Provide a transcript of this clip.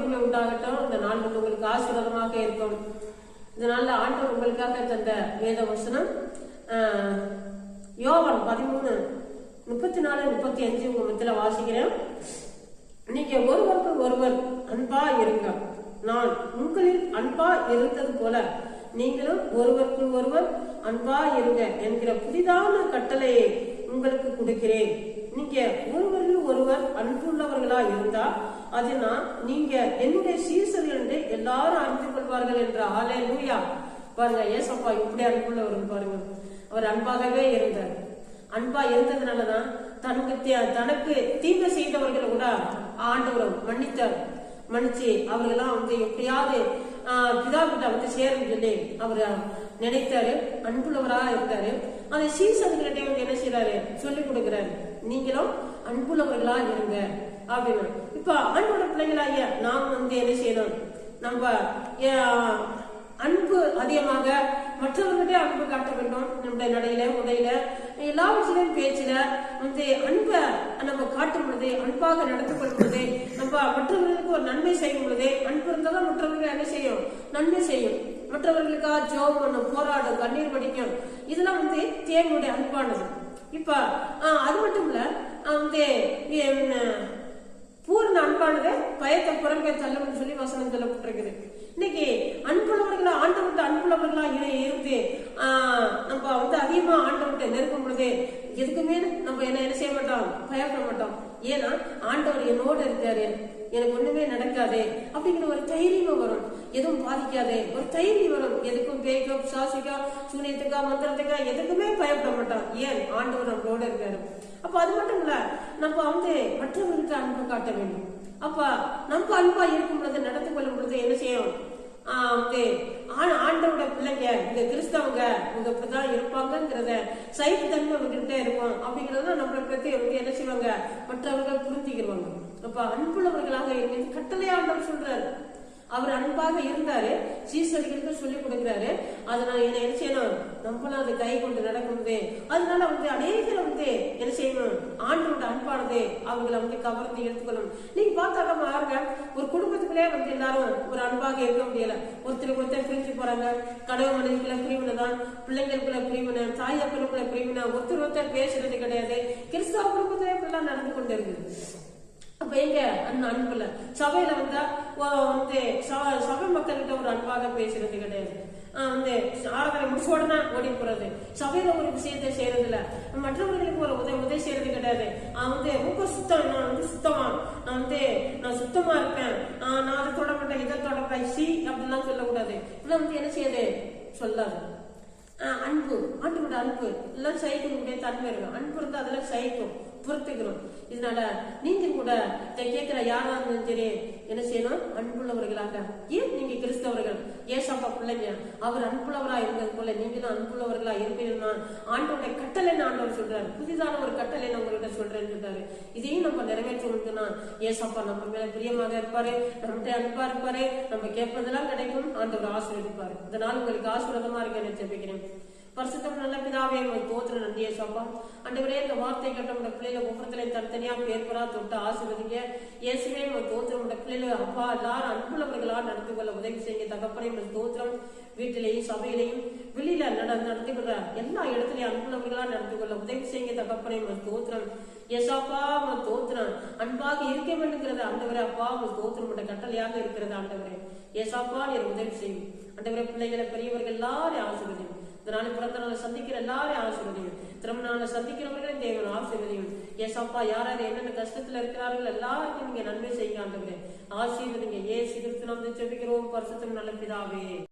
மகிமை உண்டாகட்டும். இந்த நாள் வந்து உங்களுக்கு ஆசீர்வாதமாக இருக்கும். இந்த நாள்ல ஆண்டவர் உங்களுக்காக தந்த வேத வசனம் யோவன் பதிமூணு முப்பத்தி நாலு முப்பத்தி அஞ்சு உங்க மத்தியில வாசிக்கிறேன். நீங்க ஒருவருக்கு ஒருவர் அன்பா இருங்க. நான் உங்களில் அன்பா இருந்தது போல நீங்களும் ஒருவருக்கு ஒருவர் அன்பா இருங்க என்கிற புதிதான கட்டளையை உங்களுக்கு கொடுக்கிறேன். நீங்க ஒருவர் ஒருவர் அன்புள்ளவர்களா இருந்தா அதுனா நீங்க என்னுடைய சீசர் என்று எல்லாரும் அறிந்து கொள்வார்கள் என்ற ஆலே லூயா பாருங்க ஏசப்பா இப்படி அன்புள்ளவர் பாருங்க அவர் அன்பாகவே இருந்தார். அன்பா இருந்ததுனாலதான் தனக்கு தனக்கு தீங்கு செய்தவர்கள் கூட ஆண்டவர் மன்னித்தார். மன்னிச்சு அவர்களெல்லாம் வந்து எப்படியாவது ஆஹ், பிதாவிட்ட வந்து சேரும் சொல்லி அவர் நினைத்தாரு. அன்புள்ளவரா இருந்தாரு. அந்த சீசன்கிட்ட வந்து என்ன செய்யறாரு சொல்லி கொடுக்கிறாரு. நீங்களும் அன்புள்ளவர்களா இருங்க. அப்படின்னு. இப்ப ஆண்டோட பிள்ளைகளாகிய நாம் வந்து என்ன செய்யணும்? நம்ம அன்பு அதிகமாக மற்றவர்கிட்ட அன்பு காட்ட வேண்டும். நம்முடைய நடையில உடையில எல்லாவற்றிலும் பேச்சில வந்து அன்பை நம்ம காட்டும் பொழுது அன்பாக நடந்து கொள்ளும் பொழுது நம்ம மற்றவர்களுக்கு ஒரு நன்மை செய்யும் பொழுது அன்பு இருந்தாலும் மற்றவர்கள் என்ன செய்யும்? நன்மை செய்யும். மற்றவர்களுக்காக ஜோம் பண்ணும் போராடும் கண்ணீர் வடிக்கும். இதெல்லாம் வந்து தேவனுடைய அன்பானது. இப்ப அது மட்டும் இல்ல வந்து ஹம், பூர்ண அன்பானது பயத்தை புறம்பே தள்ளும்னு சொல்லி வசனம் சொல்லப்பட்டிருக்குது. இன்னைக்கு அன்புள்ளவர்களா ஆண்டவர்கிட்ட அன்புள்ளவர்களா இணை இருந்து நம்ம வந்து அதிகமா ஆண்டவர்கிட்ட நெருக்கும் பொழுது எதுக்குமே நம்ம என்ன என்ன செய்ய மாட்டோம்? பயப்பட மாட்டோம். ஏன்னா ஆண்டவர் என்னோட இருக்காரு. எனக்கு ஒண்ணுமே நடக்காது அப்படிங்கிற ஒரு தைரியம் வரும். எதுவும் பாதிக்காது. ஒரு தைரியம் வரும். எதுக்கும் பேய்க்கோ சாசிக்கா சூனியத்துக்கா மந்திரத்துக்கா எதுக்குமே பயப்பட மாட்டோம். ஏன்? ஆண்டவர் நம்மளோட இருக்காரு. அப்ப அது மட்டும் இல்ல நம்ம வந்து மற்றவர்களுக்கு அன்பு காட்ட வேண்டும். அப்ப நம்ம அன்பா இருக்கும் பொழுது நடந்து கொள்ளும் பொழுது என்ன செய்யும் ஆஹ் வந்து ஆண் ஆண்டோட பிள்ளைங்க இந்த கிறிஸ்தவங்க இவங்க இப்படிதான் இருப்பாங்கங்கிறத சைப்பு தன்மை அவங்ககிட்ட இருக்கும். அப்படிங்கறத நம்மளை பத்தி அவங்க என்ன செய்வாங்க? மற்றவங்க புரிஞ்சுக்கிடுவாங்க அப்ப அன்புள்ளவர்களாக இருந்து கட்டளையாண்டவர் சொல்றாரு. அவர் அன்பாக இருந்தாரு. சீசர்களுக்கு சொல்லி கொடுக்கிறாரு. அதனால என்ன என்ன செய்யணும் நம்மளும் அதை கை கொண்டு நடக்கிறது அதனால வந்து அநேகரை வந்து என்ன செய்யணும்? ஆண்டோட அன்பானது அவங்கள வந்து கவர்ந்து எடுத்துக்கணும் நீங்க பார்த்தாக்க மாறுங்க ஒரு குடும்பத்துக்குள்ளே வந்து எல்லாரும் ஒரு அன்பாக இருக்க முடியல. ஒருத்தருக்கு ஒருத்தர் பிரிஞ்சு போறாங்க. கடவுள் மனைவிக்குள்ள பிரிவினை தான். பிள்ளைங்களுக்குள்ள பிரிவினை தாய் அப்பனுக்குள்ள பிரிவினை. ஒருத்தர் ஒருத்தர் பேசுறது கிடையாது. கிறிஸ்தவ குடும்பத்திலே இப்படிலாம் நடந்து கொண்டு இருக்குது எங்க? அந்த அன்புல. சபையில வந்தா ஓ, வந்து சபை மக்கள்கிட்ட ஒரு அன்பாக பேசுறது கிடையாது. ஆஹ் வந்து ஆராதனை முடிச்ச உடனே ஓடி போறது. சபையில ஒரு விஷயத்தை செய்யறது இல்ல மற்றவர்களுக்கு ஒரு உதவி உதவி செய்யறது கிடையாது. நான் வந்து ரொம்ப சுத்தம் நான் வந்து சுத்தமா நான் வந்து நான் சுத்தமா இருப்பேன். ஆஹ் நான் அதை தொட மாட்டேன் இதை தொட மாட்டேன். சி அப்படிலாம் சொல்லக்கூடாது. இதெல்லாம் வந்து என்ன செய்யுது? சொல்லாது. ஆஹ் அன்பு ஆண்டோட அன்பு. எல்லாம் சைக்கக்கூடிய தன்மை இருக்கும். அன்பு இருந்தா அதெல்லாம் சைக்கும் பொறுத்துக்கிறோம். இதனால நீங்க கூட இதை கேட்கிற யாரா இருந்தாலும் சரி என்ன செய்யணும்? அன்புள்ளவர்களாக. ஏன் நீங்க கிறிஸ்தவர்கள்? ஏசப்பா பிள்ளைங்க அவர் அன்புள்ளவரா இருந்தது போல நீங்களும் அன்புள்ளவர்களா இருப்பீங்கன்னா ஆண்டோட கட்டளை ஆண்டவர் சொல்றாரு. புதிதான ஒரு கட்டளை நான் உங்கள்கிட்ட சொல்றேன்னு சொல்றாரு. இதையும் நம்ம நிறைவேற்றணும்னா ஏசப்பா நம்ம மேல பிரியமாக இருப்பாரு நம்மகிட்ட அன்பா இருப்பாரு நம்ம கேட்பதெல்லாம் கிடைக்கும். ஆண்டவர் ஆசீர்வதிப்பாரு. இதனால உங்களுக்கு ஆசீர்வாதமா இருக்க ஜெபிக்கிறேன். பரிசுத்தம் நல்ல பிதாவே உங்கள் தோத்திர நன்றியை சப்பா. அண்டவரே இந்த வார்த்தை கேட்ட உங்க பிள்ளைகள் ஒவ்வொருத்தரையும் தனித்தனியா பேர் தொட்டு ஆசீர்வதிங்க. இயேசுவே உங்கள் தோத்திரம் உங்க பிள்ளைல அப்பா எல்லாரும் அன்புள்ளவர்களா நடந்து கொள்ள உதவி செய்யுங்க. தகப்பனே உங்கள் தோத்திரம் வீட்டிலையும் சபையிலையும் வெளியில நட நடத்தி கொள்ள எல்லா இடத்துலயும் அன்புள்ளவர்களா நடந்து கொள்ள உதவி செய்யுங்க. தகப்பனே உங்கள் தோத்திரம் எசாப்பா உங்கள் தோத்திரம் அன்பாக இருக்க வேண்டுங்கிறத ஆண்டவரே அப்பா உங்கள் தோத்திரம் உங்க கட்டளையாக இருக்கிறது ஆண்டவரே. எசாப்பா நீர் உதவி செய்யும். ஆண்டவரே பிள்ளைகளை பெரியவர்கள் எல்லாரையும் ஆசீர்வதியும் நாளை பிறந்த நாளை சந்திக்கிற எல்லாரையும் ஆசீர்வதியும் திரும்ப நாளை சந்திக்கிறவர்களையும் தேவன் ஆசீர்வதியும் ஏசப்பா யார் யார் என்னென்ன கஷ்டத்துல இருக்கிறார்கள் எல்லாருக்கும் நீங்க நன்மை செய்யுங்க ஆண்டவரே. ஆசீர்வதிங்க. ஏசு கிறிஸ்து நாம் செபிக்கிறோம் பரிசுத்தம் நல்ல பிதாவே.